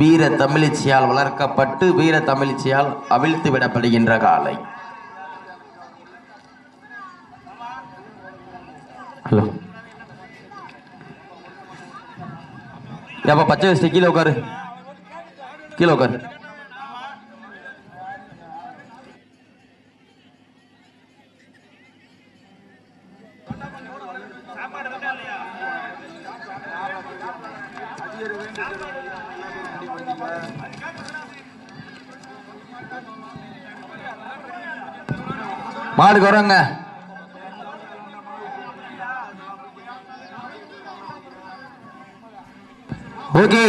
வீர தமிழிச்சியால் வளர்க்கப்பட்டு வீர தமிழிச்சியால் அவிழ்த்து விடப்படுகின்ற காலை. ஹலோ. ஏப்பா பச்சை வச்சு கீழே உட்காரு. கீழே உட்காரு. மாடுக்கு வரங்க okay.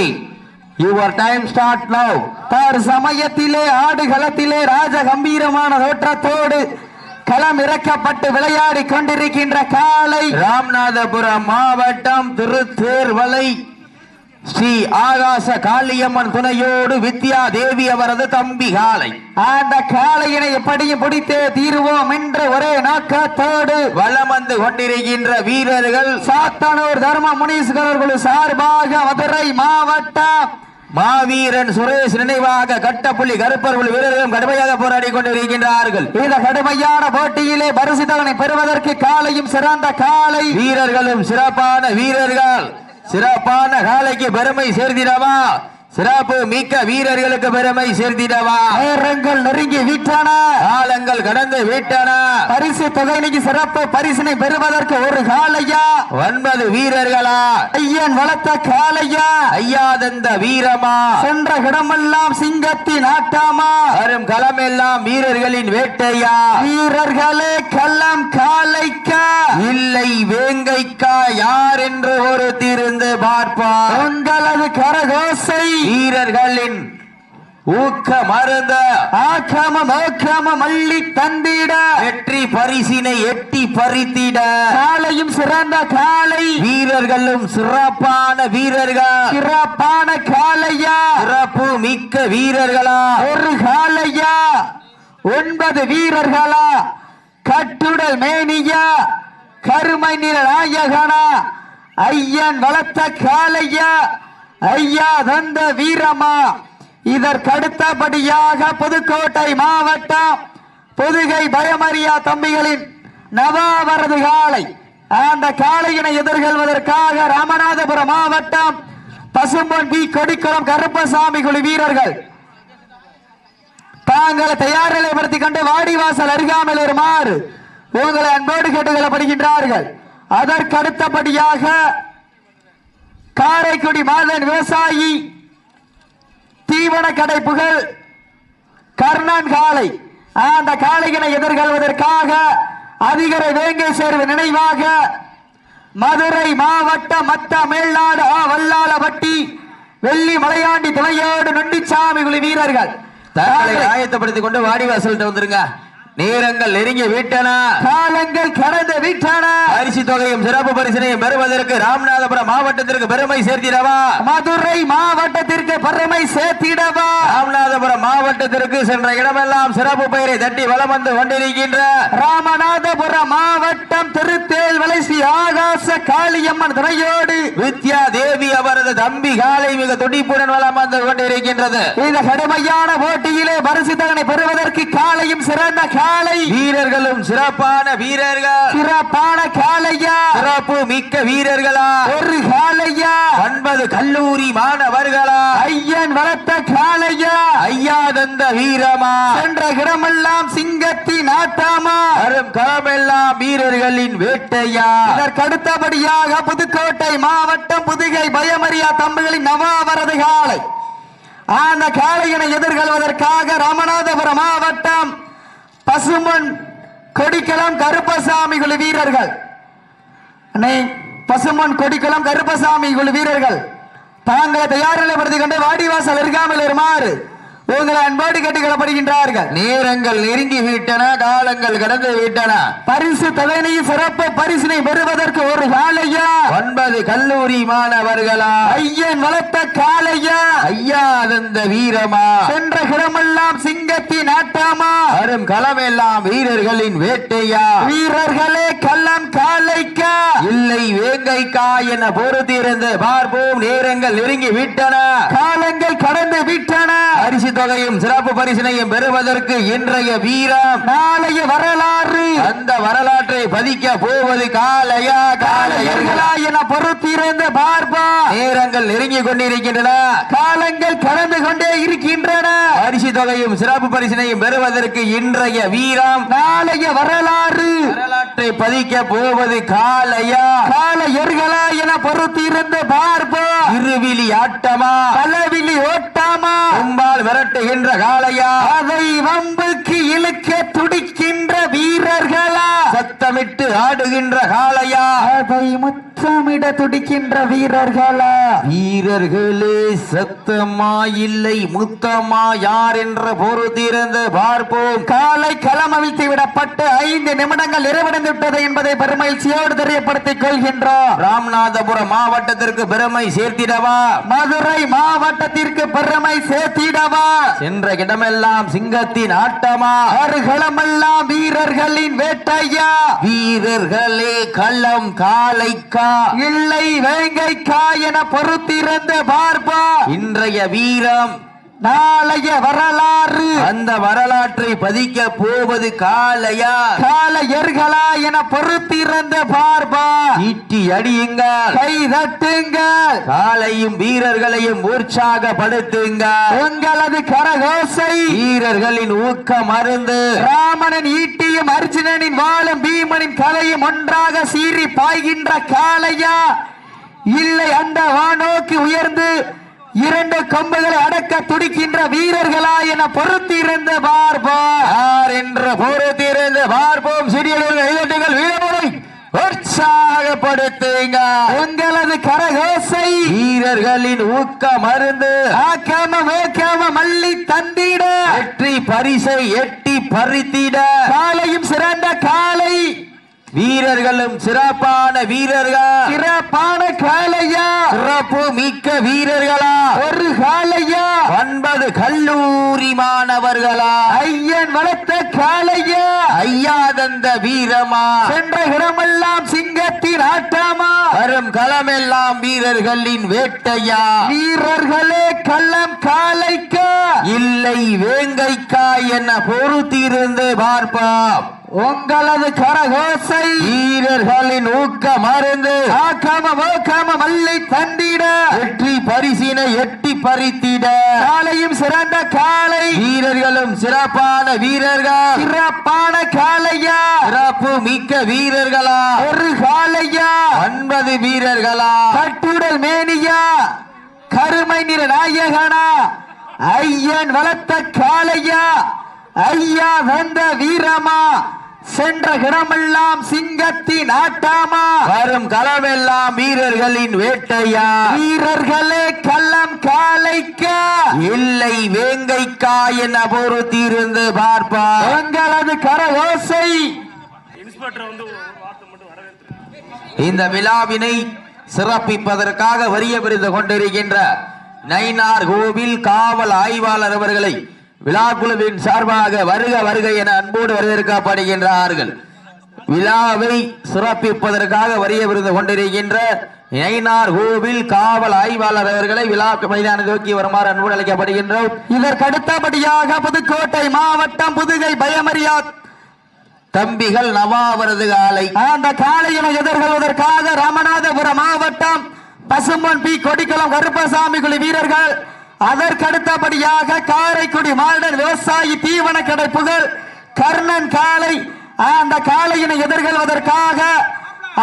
Your time start now தார் சமயத்திலே ஆடுகளத்திலே ராஜ கம்பீரமான தோற்றத்தோடு களம் இறக்கப்பட்டு விளையாடி கொண்டிருக்கின்ற காலை ராமநாதபுரம் மாவட்டம் திருத்தேர்வலை ஸ்ரீ ஆகாச காளியம்மன் துணையோடு வித்யா தேவி அவரது தம்பி காலை அந்த காளையினை எப்படியும் பிடித்தே தீருவோம் என்ற ஒரே நோக்கத்தோடு வலம் வந்து கொண்டிருக்கின்ற வீரர்கள் சாத்தனூர் தர்ம முனீஸ்வரர் குழு சார்பாக மதுரை மாவட்டம். மாவீரன் சுரேஷ் நினைவாக கட்டப்புள்ளி கருப்பர்கள் வீரர்களும் கடுமையாக போராடி கொண்டிருக்கின்றார்கள். இந்த கடுமையான போட்டியிலே பரிசு தலனை பெறுவதற்கு காலையும் சிறந்த காலை வீரர்களும் சிறப்பான வீரர்கள். சிறப்பான காலைக்கு பெருமை சேர்த்திடவா? சிறப்பு மிக்க வீரர்களுக்கு பெருமை சேர்த்திடவா? நேரங்கள் நெருங்கி விட்டன. காலங்கள் கடந்து விட்டன. பரிசு தொகையினைக்கு சிறப்பு பரிசினை பெறுவதற்கு ஒரு காலையா? ஒன்பது வீரர்களா? ஐயன் வளர்த்த காலையா? ஐயாதந்த வீரமா? சென்ற இடமெல்லாம் சிங்கத்தின் ஆட்டாமா வரும் களமெல்லாம் வீரர்களின் வேட்டையா? வீரர்களே கள்ளம் காலைக்கா? இல்லை வேங்கைக்கா யார் என்று ஒரு திருந்து பார்ப்பார். உங்களது கரகோசை வீரர்களின் ஊக்க மருந்த ஆக்காமம் ஓக்காமம் அள்ளி தந்திட. வெற்றி பரிசினை எட்டி பறித்திட. காலையும் சிறந்த காலை வீரர்களும் சிறப்பான வீரர்கள். சிறப்பான காலையா சிறப்பு மிக்க வீரர்களா. ஒரு காலையா ஒன்பது வீரர்களா. கட்டுடல் மேனியா. கருமை நிற நாயகனா. ஐயன் வளர்த்த காலையா ஐயா தந்த வீரமா? இதற்கடுத்தபடியாக புதுக்கோட்டை மாவட்டம் புதுகை பயமறியா தம்பிகளின் நவாவரது காலை அந்த காளையினை எதிர்கொள்வதற்காக ராமநாதபுரம் மாவட்டம் பசும்பொன் பி கொடிக்குளம் கருப்பசாமி குழு வீரர்கள். தாங்களை தயார் நிலைப்படுத்திக் கொண்டு வாடிவாசல் அருகாமல் வருமாறு உங்களை அன்போடு கேட்டுக்கொள்ளப்படுகின்றார்கள். அதற்கடுத்தபடியாக காரைக்குடி மாதன் விவசாயி தீவன கடை புகழ் கர்ணன் காளை. அந்த காளைகளை எதிர்கொள்வதற்காக அதிகரை வேங்கை சேர்வு நினைவாக மதுரை மாவட்ட மத்த மேல்நாடு ஆ வல்லாளப்பட்டி வெள்ளி மலையாண்டி துணையோடு நொண்டிச்சாமி குழு வீரர்கள். தங்களை ஆயத்தப்படுத்திக் கொண்டு வாடிவாசல்கிட்ட வந்துருங்க. நேரங்கள் நெருங்கி விட்டன. காலங்கள் கடந்து விட்டன. பரிசு தொகையும் சிறப்பு பரிசினையும் பெறுவதற்கு ராமநாதபுரம் மாவட்டத்திற்கு பெருமை சேர்த்திடவா? மதுரை மாவட்டத்திற்கு பெருமை சேர்த்திடவா? ராமநாதபுரம் மாவட்டத்திற்கு சென்ற இடமெல்லாம் சிறப்பு பெயரை தட்டி வலம் வந்து கொண்டிருக்கின்ற. ராமநாதபுரம் மாவட்டம் திருத்தேல் வளைசி ஆகாச காளியம்மன் துணையோடு வித்யா தேவி அவரது தம்பி காலை மிக துடிப்புடன் வலம் வந்து கொண்டிருக்கின்றது. இந்த கடுமையான போட்டியிலே பரிசு தகனை பெறுவதற்கு காலையும் சிறந்த காலை. வீரர்களும் சிறப்பான வீரர்கள். சிறப்பான காலையா. சிறப்பு மிக்க வீரர்களா. ஒரு காலையா. ஒன்பது கல்லூரி மாணவர்களா. ஐயன் வளர்த்த காலையா. ஐயா தந்த வீரமா. சென்ற இடமெல்லாம் சிங்கத்தின் ஆட்டாமா வரும் களமெல்லாம் வீரர்களின் வேட்டையா. இதற்கடுத்தபடியாக புதுக்கோட்டை மாவட்டம் புதுகை பயமறியா தம்புகளின் நவாவரது காலை. அந்த காளையினை எதிர்கொள்வதற்காக ராமநாதபுரம் மாவட்டம் பசுமன் கொடிக்களம் கருப்பசாமி குழு வீரர்கள். அண்ணே, பசுமன் கொடிக்குளம் கருப்பசாமி குழு வீரர்கள். தாங்களை தயார் நிலைப்படுத்திக் கொண்டு வாடிவாசல் இருக்காமல் வருமாறு உங்களை அன்போடு கேட்டுக்கொள்ளப்படுகின்றார்கள். நேரங்கள் நெருங்கி விட்டன காலங்கள் கடந்து விட்டன. பரிசு தொகையினை சிறப்பு பரிசினை பெறுவதற்கு ஒரு ஒன்பது கல்லூரி மாணவர்களா? ஐயன் வளர்த்த காலையா ஐயா தந்த வீரமா? சென்ற கிடமெல்லாம் சிங்கத்தின் ஆட்டாமா வரும் களமெல்லாம் வீரர்களின் வேட்டையா? வீரர்களே கள்ளம் காலைக்கா இல்லை வேங்கைக்கா என பொறுத்திருந்து பார்ப்போம். நேரங்கள் நெருங்கி விட்டன. காலங்கள் கடந்து விட்டன. பரிசு தொகையும் சிறப்பு பரிசினையும் பெறுவதற்கு இன்றைய வீரம். நாளைய வரலாறு. அந்த வரலாற்றை பதிக்க போவது காலையா காலையர்களா என பொறுத்திருந்து பார்ப்பா. நேரங்கள் நெருங்கி கொண்டிருக்கின்றன. காலங்கள் கடந்து கொண்டே இருக்கின்றன. பரிசு தொகையும் சிறப்பு பரிசினையும் பெறுவதற்கு இன்றைய வீரம் நாளைய வரலாறு. வரலாற்றை பதிக்க போவது காலையா காலையர்களா என பொறுத்திருந்து பார்ப்பா. இருவிழி ஆட்டமா? பலவிழி ஓட்டாமா? கும்பால் விரட்டுகின்ற காலையா அதை வம்புக்கு இழுக்க துடிக்கின்ற வீரர்களா? சத்தமிட்டு ஆடுகின்ற காளையா? அதை முத்தமிட துடிக்கின்ற வீரர்களா? வீரர்களே சத்தமா இல்லை முத்தமா யார் என்ற பொறுத்திருந்து பார்ப்போம். காலை களம் அவிழ்த்து விடப்பட்டு ஐந்து நிமிடங்கள் நிறைவடைந்து விட்டது என்பதை பெருமகிழ்ச்சியோடு தெரியப்படுத்திக் கொள்கின்றோம். ராமநாதபுரம் மாவட்டத்திற்கு பெருமை சேர்த்திடவா? மதுரை மாவட்டத்திற்கு பெருமை சேர்த்திடவா? சென்ற இடமெல்லாம் சிங்கத்தின் ஆட்டமா? களமெல்லாம் வீரர்களின் வேட்டையா? வீரர்களே களம் காளைக்கா இல்லை வேங்கைக்கா என பொறுத்திருந்து பார்ப்பா? இன்றைய வீரம் நாளைய வரலாறு. அந்த வரலாற்றை பதிக்க போவது காளையா? காலையர்களா என பொறுத்திருந்து பார்ப்பா ஈட்டி அடியுங்கள். கை தட்டுங்க காலையும் வீரர்களையும் உற்சாகப்படுத்துங்க. உங்களது கரகோசை. வீரர்களின் ஊக்கம் அருந்து. ராமனின் ஈட்டியும் அர்ஜுனனின் வாழும் பீமனின் கதையும் ஒன்றாக சீறி பாய்கின்ற காளையா. இல்லை அந்த வானோக்கி உயர்ந்து இரண்டு கொம்புகளை அடக்க துடிக்கின்ற வீரர்களா என பொறுத்திருந்து பார்ப்பா யார் என்ற பொறுத்திருந்து பார்ப்போம். சிறியவர்கள் வீரமுறை உற்சாகப்படுத்துங்க. உங்களது கரகோசை. வீரர்களின் ஊக்கம் அருந்து ஆக்காம வேக்காம மல்லி தந்திட. வெற்றி பரிசை எட்டி பறித்திட. காலையும் சிறந்த காலை வீரர்களும் சிறப்பான வீரர்கள்? சிறப்பான காலையா சிறப்பு மிக்க வீரர்களா? ஒரு காலையா ஒன்பது கல்லூரி மாணவர்களா? ஐயன் வளர்த்த காலையா ஐயா தந்த வீரமா? சென்ற இடமெல்லாம் சிங்கத்தின் ஆட்டாமா? வரும் களமெல்லாம் வீரர்களின் வேட்டையா? வீரர்களே கள்ளம் காலைக்கா இல்லை வேங்கைக்கா என பொறுத்திருந்து பார்ப்போம். உங்களது கரகோசை வீரர்களின் ஊக்கம் அருந்து. ஆக்காம ஓக்காம மல்லி தந்திட. வெற்றி பரிசினை எட்டி பறித்திட. காலையும் சிறந்த காலை. வீரர்களும் சிறப்பான வீரர்கள். சிறப்பான காலையா. சிறப்பு மிக்க வீரர்களா. ஒரு காலையா. ஒன்பது வீரர்களா. கட்டுடல் மேனியா. கருமை நிற நாயகனா. ஐயன் வளர்த்த காளையா? ஐயா வந்த வீரமா? சென்ற இடமெல்லாம் சிங்கத்தின் ஆட்டாமா? வரும் களமெல்லாம் வீரர்களின் வேட்டையா? வீரர்களே கள்ளம் காளைக்கா? இல்லை வேங்கைக்கா என பொறுத்திருந்து பார்ப்பா உங்களது கரகோசை. இந்த விழாவினை சிறப்பிப்பதற்காக வரிய பிரிந்து கொண்டிருக்கின்ற நைனார் கோவில் காவல் ஆய்வாளர் அவர்களை விழாக்குழுவின் சார்பாக வருக வருக என அன்போடு வரவேற்கப்படுகின்றார்கள். விழாவை சிறப்பிப்பதற்காக வரிய விருந்து கொண்டிருக்கின்ற நைனார் கோவில் காவல் ஆய்வாளர் அவர்களை விழா மைதான நோக்கி வருமாறு அன்போடு அழைக்கப்படுகின்றோம். இதற்கு அடுத்தபடியாக புதுக்கோட்டை மாவட்டம் புதுகை பயமறியா தம்பிகள் நவாவரது காலை. அந்த காளையினை எதிர்கொள்வதற்காக ராமநாதபுரம் மாவட்டம் பசும்பொன் பி. கொடிக்குளம் கருப்பசாமி குழு வீரர்கள். அதற்கடுத்தபடியாக காரைக்குடி மாடல் விவசாயி தீவன கடை புகழ் கர்ணன் காளை அந்த காளையினை எதிர்கொள்வதற்காக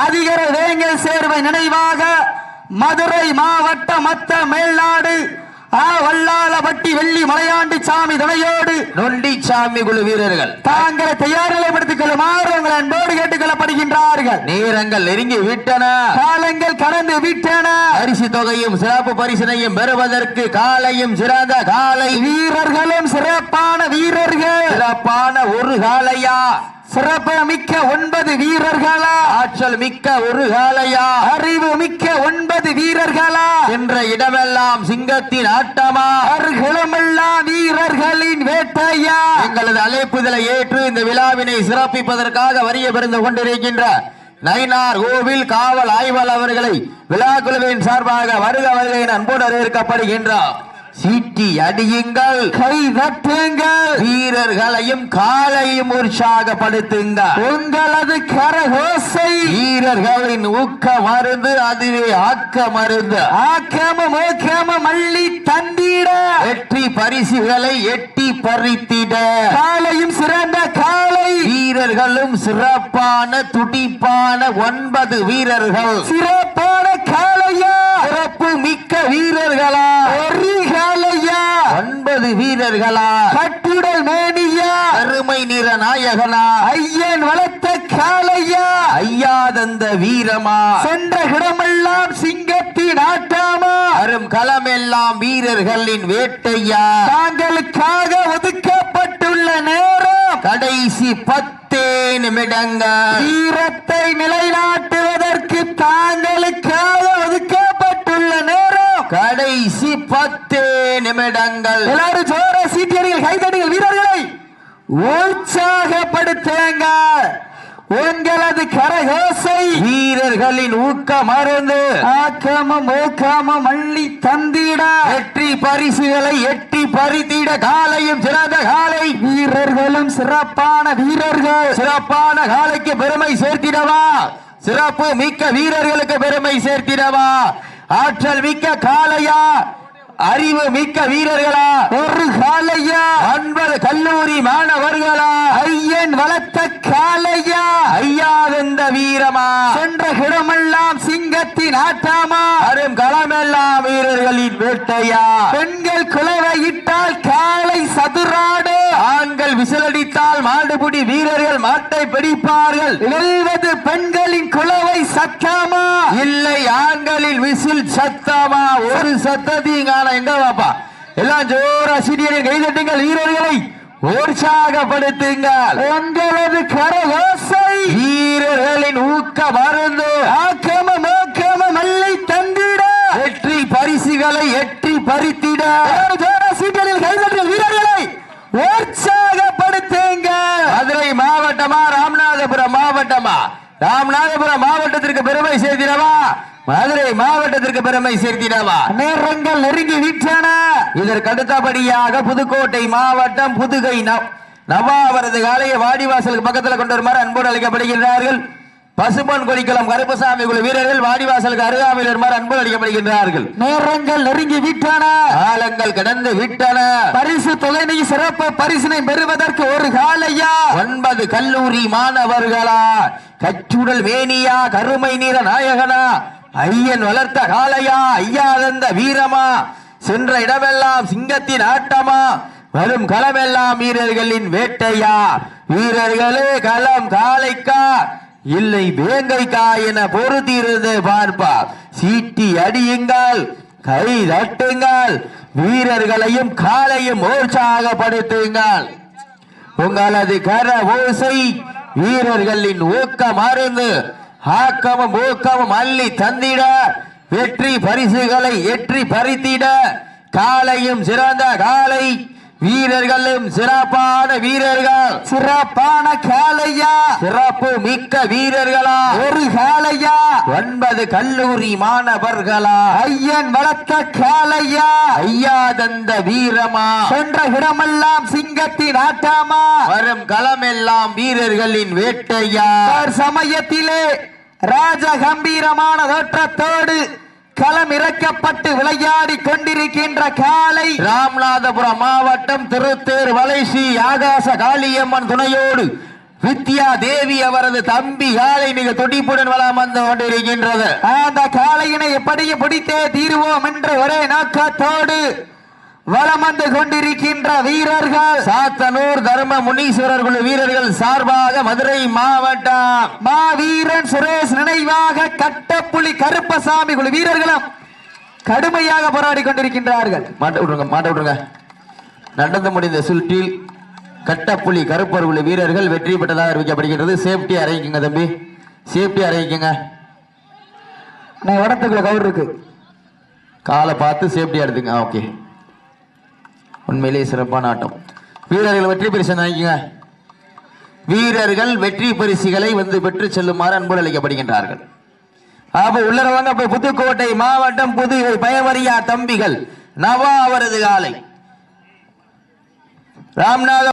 அதிகர வேங்கை சேர்வை நினைவாக மதுரை மாவட்ட மத்த மேல்நாடு ஆ வல்லாளப்பட்டி வெள்ளி மலையாண்டி சாமி துணையோடு நொண்டிச்சாமி குழு வீரர்கள். தாங்களை தயார் நிலைப்படுத்திக் கொள்ளுமாறு உங்கள் அன்போடு கேட்டுக் கொள்ளப்படுகின்றார்கள் நேரங்கள் நெருங்கி விட்டன. காலங்கள் கடந்து விட்டன. பரிசு தொகையும் சிறப்பு பரிசினையும் பெறுவதற்கு காலையும் சிறந்த காலை. வீரர்களும் சிறப்பான வீரர்கள். சிறப்பான ஒரு காலையா? சிறப்பு மிக்க ஒன்பது வீரர்களா? ஆற்றல் மிக்க ஒரு காலையா அறிவு மிக்க ஒன்பது வீரர்களா? என்ற இடமெல்லாம் சிங்கத்தின் ஆட்டமா? அவர்களுமெல்லாம் வீரர்களின் வேட்டையா? எங்களது அழைப்புதலை ஏற்று இந்த விழாவினை சிறப்பிப்பதற்காக வரிய பெருந்து கொண்டிருக்கின்ற நயினார் கோவில் காவல் ஆய்வாளர் அவர்களை விழா குழுவின் சார்பாக வருக வருகை அன்போடு வரவேற்கப்படுகின்றார். சீட்டி அடியுங்கள். கை தட்டுங்கள். வீரர்களையும் காலையும் உற்சாகப்படுத்துங்கள். உங்களது கரகோசை. வீரர்களின் ஊக்க மருந்து அதுவே ஆக்க மருந்து. ஆக்கமும் ஊக்கமும் அள்ளி தந்திட. வெற்றி பரிசுகளை எட்டி பறித்திட. காலையும் சிறந்த காலை. வீரர்களும் சிறப்பான துடிப்பான ஒன்பது வீரர்கள். சிறப்பான சிறப்பு மிக்க வீரர்களா? ஒரு காலையா ஒன்பது வீரர்களா? கட்டுடல் மேனியா? அருமை நிற நாயகனா? ஐயன் வளர்த்த காலையா ஐயாதந்த வீரமா? சென்ற இடமெல்லாம் சிங்கத்தின் ஆட்டாமா? அரும் களமெல்லாம் வீரர்களின் வேட்டையா? தாங்களுக்காக ஒதுக்கப்பட்டுள்ள நேரம்? கடைசி பத்தே நிமிடங்கள். வீரத்தை நிலைநாட்டுவதற்கு தாங்களுக்காக ஒதுக்கப்பட்டுள்ள நேரம். கடைசி பத்தே நிமிடங்கள். எல்லாரும் ஜோர சீட்டியடிகள் கைதடிகள் வீரர்களை உற்சாகப்படுத்துங்க. உங்களது கரகோசை வீரர்களின் ஊக்க மருந்து ஆக்கமும் ஊக்கமும் அள்ளி தந்திட. வெற்றி பரிசுகளை எட்டி பறித்திட காலையும் சிறந்த காலை. வீரர்களும் சிறப்பான வீரர்கள். சிறப்பான காலைக்கு பெருமை சேர்த்திடவா? சிறப்பு மிக்க வீரர்களுக்கு பெருமை சேர்த்திடவா? ஆற்றல் மிக்க காளையா? அறிவு மிக்க வீரர்களா? ஒரு காலையா ஒன்பது கல்லூரி மாணவர்களா? ஐயன் வளர்த்த காலையா ஐயாதந்த வீரமா? சென்ற இடமெல்லாம் சிங்கத்தின் ஆட்டாமா? அரும் களமெல்லாம் வீரர்களின் வேட்டையா? பெண்கள் குலவையிட்டால் காலை சதுராடு. ஆண்கள் விசிலடித்தால் மாடுபிடி வீரர்கள் மாட்டை பிடிப்பார்கள். எழுவது பெண்களின் குலவை சத்தாமா? இல்லை ஆண்களில் விசில் சத்தமா? ஒரு சத்தத்தையும் காண. எங்க வாப்பா? எல்லாம் ஜோரா சீனியரின் கைதட்டுங்கள் வீரர்களை. உற்சாகப்படுத்துங்கள். உங்களது கரகோசை வீரர்களின் ஊக்க மருந்து. ஆக்கம மோக்கம மல்லை தந்திட. வெற்றி பரிசுகளை எட்டி பறித்திட. சீட்டலில் கைதட்டில் வீரர்களை. உற்சாகப்படுத்துங்க மதுரை மாவட்டமா ராமநாதபுரம் மாவட்டமா? ராமநாதபுரம் மாவட்டத்திற்கு பெருமை சேர்த்திடவா? மதுரை மாவட்டத்திற்கு பெருமை சேர்த்திடவா? நேரங்கள் நெருங்கி விட்டன இதற்கு அடுத்தபடியாக புதுக்கோட்டை மாவட்டம் புதுகை நவ- நவாவரது காலையை வாடிவாசலுக்கு பக்கத்தில் கொண்டு வருமாறு அன்போடு அழைக்கப்படுகின்றார்கள் பசும்பொன் கொடிக்குளம் கருப்பசாமி குழு வீரர்கள் வாடிவாசலுக்கு அருகாமையில் வருமாறு அன்போடு அழைக்கப்படுகின்றார்கள் நேரங்கள் நெருங்கி விட்டன காலங்கள் கடந்து விட்டன. பரிசு தொகையை சிறப்பு பரிசினை பெறுவதற்கு ஒரு காலையா ஒன்பது கல்லூரி மாணவர்களா? கச்சுடல் மேனியா கருமை நீர நாயகனா ஐயன் வளர்த்த காளையா ஐயாதந்த வீரமா சென்ற இடமெல்லாம் சிங்கத்தின் ஆட்டமா வரும் களமெல்லாம் வீரர்களின் வேட்டையா வீரர்களே களம் காளைக்கா இல்லை வேங்கைக்கா என பொருத்தியிருந்து பார்ப்பா சீட்டி அடியுங்கள் கை தட்டுங்கள் வீரர்களையும் காலையும் உற்சாகப்படுத்துங்கள் உங்களது கர ஓசை வீரர்களின் ஊக்கம் மருந்து ஆக்கமும் ஊக்கமும் அள்ளி தந்திட வெற்றி பரிசுகளை எற்றி பறித்திட காலையும் சிறந்த காலை வீரர்களும் சிறப்பான வீரர்கள். சிறப்பான காலையா சிறப்பு மிக்க வீரர்களா? ஒரு காலையா ஒன்பது கல்லூரி மாணவர்களா ஐயன் வளர்த்த காலையா ஐயாதந்த வீரமா? சென்ற இடமெல்லாம் சிங்கத்தின் ஆட்டாமா? வரும் களமெல்லாம் வீரர்களின் வேட்டையா? சமயத்திலே ராஜ கம்பீரமான தோற்றத்தோடு களம் இறக்கப்பட்டு விளையாடி கொண்டிருக்கின்ற காலை ராமநாதபுரம் மாவட்டம் திருத்தேர் வளைசி ஆகாச காளியம்மன் துணையோடு வித்யா தேவி அவரது தம்பி காலை மிக துடிப்புடன் வளம் வந்து கொண்டிருக்கின்றது. அந்த காளையினை எப்படியும் பிடித்தே தீருவோம் என்று ஒரே நோக்கத்தோடு வலம் வந்து கொண்டிருக்கின்ற வீரர்கள். சாத்தனூர் தர்ம முனீஸ்வரர் குழு வீரர்கள் சார்பாக மதுரை மாவட்டம். மாவீரன் சுரேஷ் நினைவாக கட்டப்புலி கருப்பசாமி குழு வீரர்களும் கடுமையாக போராடி கொண்டிருக்கின்றார்கள். மாட்ட விட்ருங்க மாட்ட விட்ருங்க நடந்து முடிந்த சுற்றில் கட்டப்புலி கருப்பர் உள்ள வீரர்கள் வெற்றி பெற்றதாக அறிவிக்கப்படுகிறது சேஃப்டி அறிவிக்குங்க தம்பி. சேஃப்டி அறிவிக்குங்க நான் இடத்துக்குள்ள கவர் இருக்கு. காலை பார்த்து சேஃப்டி எடுத்துங்க ஓகே உண்மையிலேயே சிறப்பான ஆட்டம். வீரர்கள் வெற்றி பரிசு வாங்கிக்கங்க? வீரர்கள் வெற்றி பரிசுகளை வந்து பெற்று செல்லுமாறு அன்போடு அளிக்கப்படுகின்றார்கள். அப்ப உள்ளரவங்க போய் புதுக்கோட்டை மாவட்டம் புது பயவரியா தம்பிகள் நவா அவரது காலை. ராம்நாத